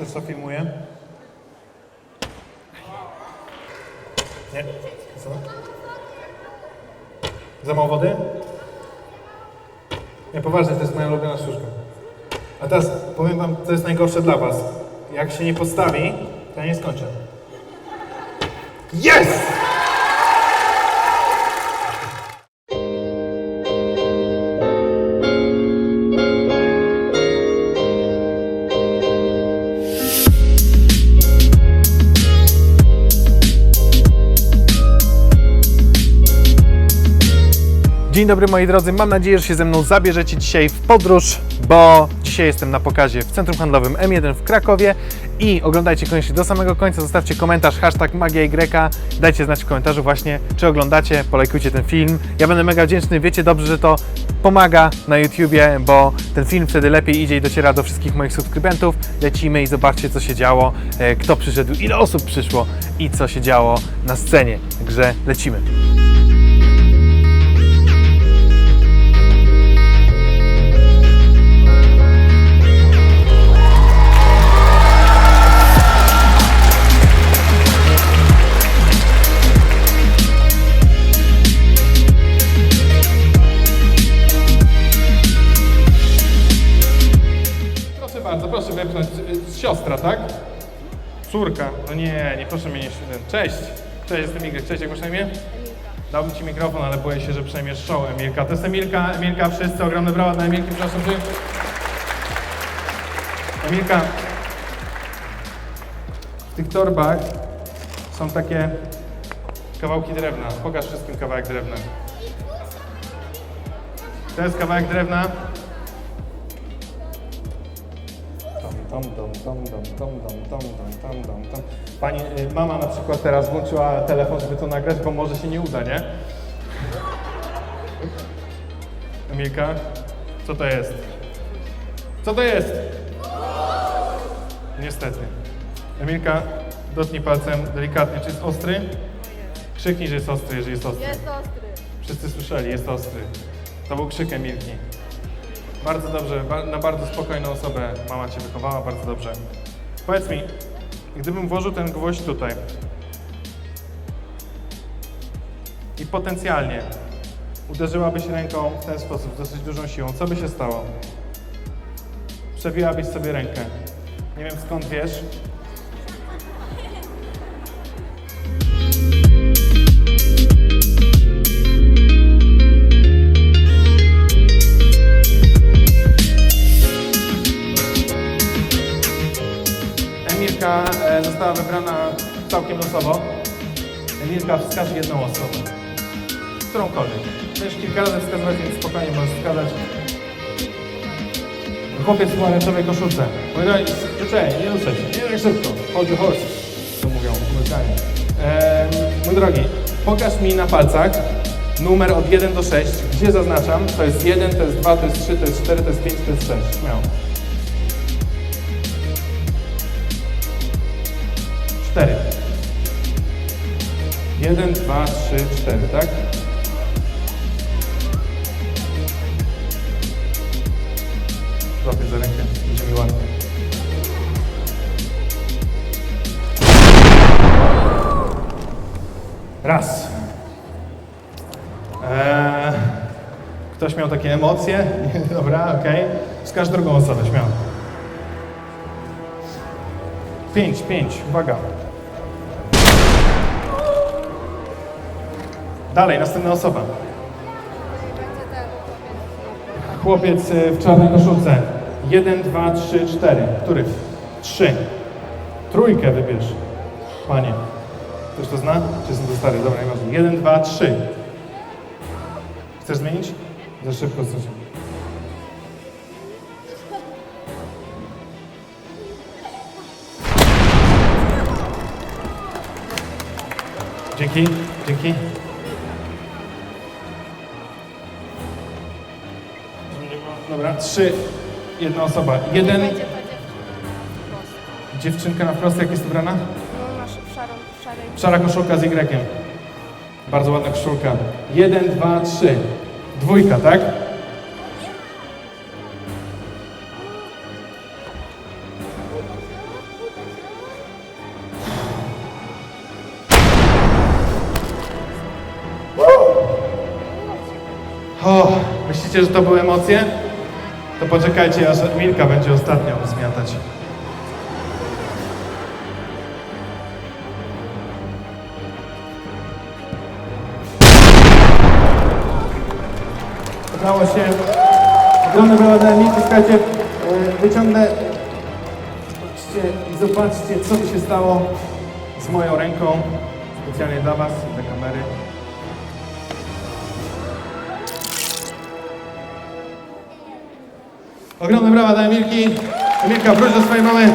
To filmuje. Nie? Co? Za mało wody? Nie, poważnie, to jest moja ulubiona sztuczka. A teraz powiem wam, co jest najgorsze dla was. Jak się nie postawi, to ja nie skończę. Jest! Dzień dobry moi drodzy, mam nadzieję, że się ze mną zabierzecie dzisiaj w podróż, bo dzisiaj jestem na pokazie w Centrum Handlowym M1 w Krakowie i oglądajcie koniecznie do samego końca, zostawcie komentarz, hashtag Magia Y, dajcie znać w komentarzu właśnie, czy oglądacie, polajkujcie ten film. Ja będę mega wdzięczny, wiecie dobrze, że to pomaga na YouTubie, bo ten film wtedy lepiej idzie i dociera do wszystkich moich subskrybentów. Lecimy i zobaczcie, co się działo, e, kto przyszedł, ile osób przyszło i co się działo na scenie. Także lecimy. Bardzo, proszę wypchnąć. Y, Siostra, tak? Córka. No nie, nie proszę mnie nie Cześć. Cześć, jestem Igor. Cześć, jak masz na imię? Dałbym Ci mikrofon, ale boję się, że przejmiesz show Emilka. To jest Emilka. Emilka, wszyscy ogromne brawa dla Emilki. Przepraszam, że... Emilka, w tych torbach są takie kawałki drewna. Pokaż wszystkim kawałek drewna. To jest kawałek drewna. tom, tom, tom, tom, tom, tom. Pani, mama na przykład teraz włączyła telefon, żeby to nagrać, bo może się nie uda, nie? Emilka, co to jest? Co to jest? Niestety. Emilka, dotknij palcem delikatnie. Czy jest ostry? Krzyknij, że jest ostry, jeżeli jest ostry. Jest ostry. Wszyscy słyszeli, jest ostry. To był krzyk Emilki. Bardzo dobrze, na bardzo spokojną osobę mama Cię wychowała, bardzo dobrze. Powiedz mi, gdybym włożył ten gwoźdź tutaj i potencjalnie uderzyłabyś ręką w ten sposób, dosyć dużą siłą, co by się stało? Przebiłabyś sobie rękę. Nie wiem skąd wiesz. E, została wybrana całkiem losowo. Emilka wskaże jedną osobę. Którąkolwiek. Możesz kilka razy wskazywać, więc spokojnie możesz wskazać. Chłopiec w pomarańczowej koszulce. Powiedziałem, czekaj, nie ruszaj się, nie tak szybko. Your horse. To mówią Amerykanie. Ehm, mój drogi, pokaż mi na palcach numer od 1 do 6. Gdzie zaznaczam? To jest 1, to jest 2, to jest 3, to jest 4, to jest 5, to jest 6. Śmiało. 4. 1, 2, 3, 4, tak? Złapię za rękę, będzie mi łatwiej. Raz. Eee, ktoś miał takie emocje? Dobra, okej. Wskaż drugą osobę, śmiało. Pięć, pięć, uwaga. Dalej, następna osoba. Chłopiec y, w czarnej koszulce. Jeden, dwa, trzy, cztery. Który? Trzy. Trójkę wybierz. Panie. Ktoś to zna? Czy jestem to stary? Dobra, nieważne. Jeden, dwa, trzy. Chcesz zmienić? Za szybko coś. Dzięki, dzięki. Dobra, trzy. Jedna osoba. Jeden. Będzie ta dziewczyna. Prosto. Dziewczynka na wprost, jak jest ubrana? No masz szarą, szarej. Szara koszulka z Y. Bardzo ładna koszulka. Jeden, dwa, trzy. Dwójka, tak? O, myślicie, że to były emocje? To poczekajcie, aż Milka będzie ostatnią zmiatać. Udało się. Ogromne brawa dla Emilki. Słuchajcie, e, wyciągnę Zobaczcie co mi się stało z moją ręką. Specjalnie dla Was i dla kamery. Ogromne brawa dla Emilki. Emilka, wróć do swojej mamy.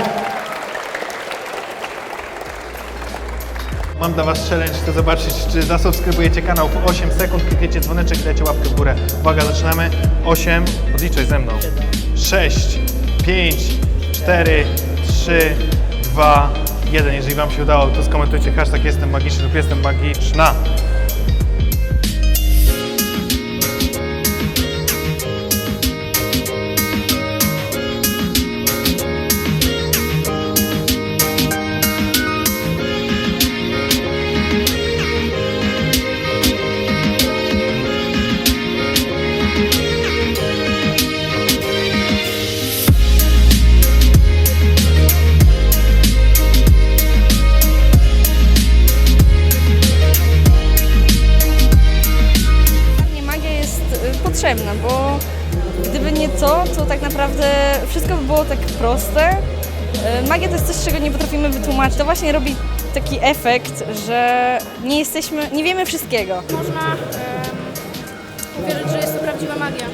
Mam dla Was challenge, chcę zobaczyć, czy zasubskrybujecie kanał w 8 sekund, klikniecie dzwoneczek dajcie łapkę w górę. Uwaga, zaczynamy. 8, odliczaj ze mną. 6, 5, 4, 3, 2, 1. Jeżeli Wam się udało, to skomentujcie hashtag jestem magiczny lub jestem magiczna. Było tak proste. Y, Magia to jest coś, czego nie potrafimy wytłumaczyć. To właśnie robi taki efekt, że nie jesteśmy, nie wiemy wszystkiego. Można uwierzyć, że jest to prawdziwa magia.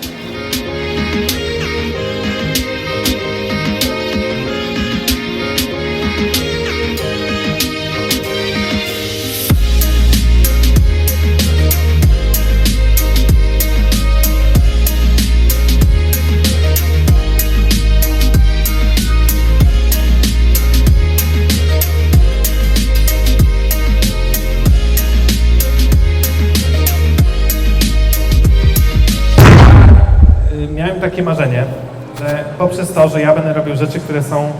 Takie marzenie, że poprzez to, że ja będę robił rzeczy, które są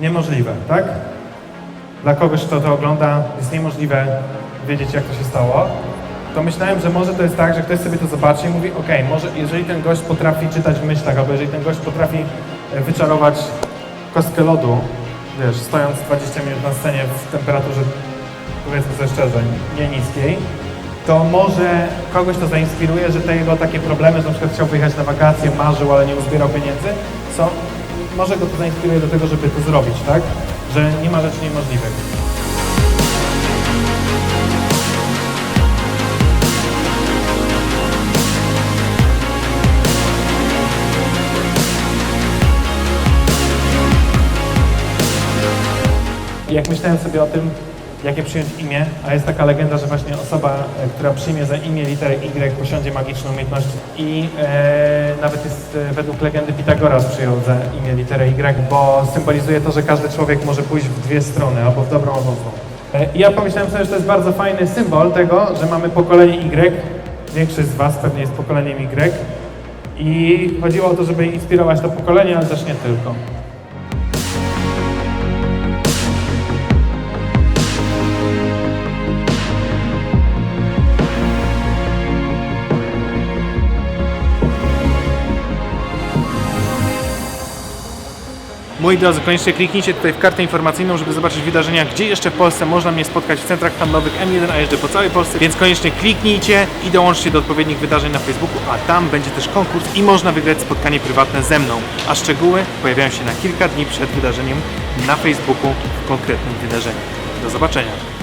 niemożliwe, tak? Dla kogoś, kto to ogląda, jest niemożliwe wiedzieć, jak to się stało. To myślałem, że może to jest tak, że ktoś sobie to zobaczy i mówi, ok, może jeżeli ten gość potrafi czytać w myślach, albo jeżeli ten gość potrafi e, wyczarować kostkę lodu, wiesz, stojąc 20 minut na scenie w temperaturze, powiedzmy sobie szczerze, nie niskiej, to może kogoś to zainspiruje, że te jego takie problemy, że na przykład chciał wyjechać na wakacje, marzył, ale nie uzbierał pieniędzy, co może go to zainspiruje do tego, żeby to zrobić, tak? Że nie ma rzeczy niemożliwych. Jak myślałem sobie o tym, jakie przyjąć imię, a jest taka legenda, że właśnie osoba, e, która przyjmie za imię literę Y, posiądzie magiczną umiejętność i e, nawet jest e, według legendy Pitagoras przyjął za imię literę Y, bo symbolizuje to, że każdy człowiek może pójść w dwie strony, albo w dobrą, albo w złą. E, I ja pomyślałem sobie, że to jest bardzo fajny symbol tego, że mamy pokolenie Y, większość z Was pewnie jest pokoleniem Y i chodziło o to, żeby inspirować to pokolenie, ale też nie tylko. Moi drodzy, koniecznie kliknijcie tutaj w kartę informacyjną, żeby zobaczyć wydarzenia, gdzie jeszcze w Polsce można mnie spotkać w centrach handlowych M1, a jeżdżę po całej Polsce, więc koniecznie kliknijcie i dołączcie do odpowiednich wydarzeń na Facebooku, a tam będzie też konkurs i można wygrać spotkanie prywatne ze mną. A szczegóły pojawiają się na kilka dni przed wydarzeniem na Facebooku w konkretnym wydarzeniu. Do zobaczenia.